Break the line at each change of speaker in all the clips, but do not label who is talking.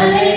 Amén.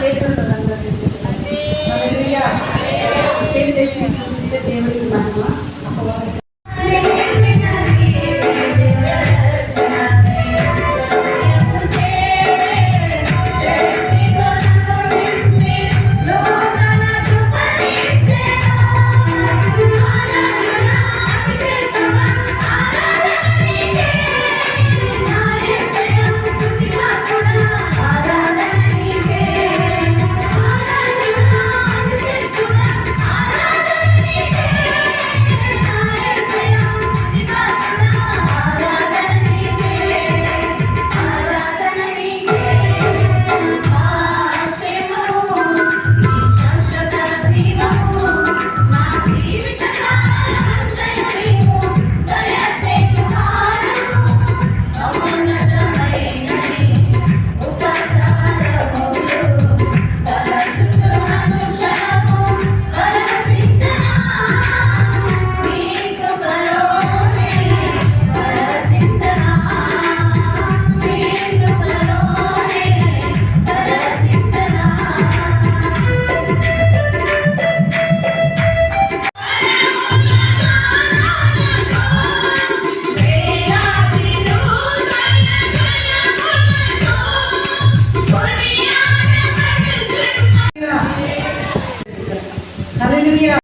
చేతులు అందరికీ చేతులు హల్లెలూయా. చేతులు దేవుడికి మహిమ.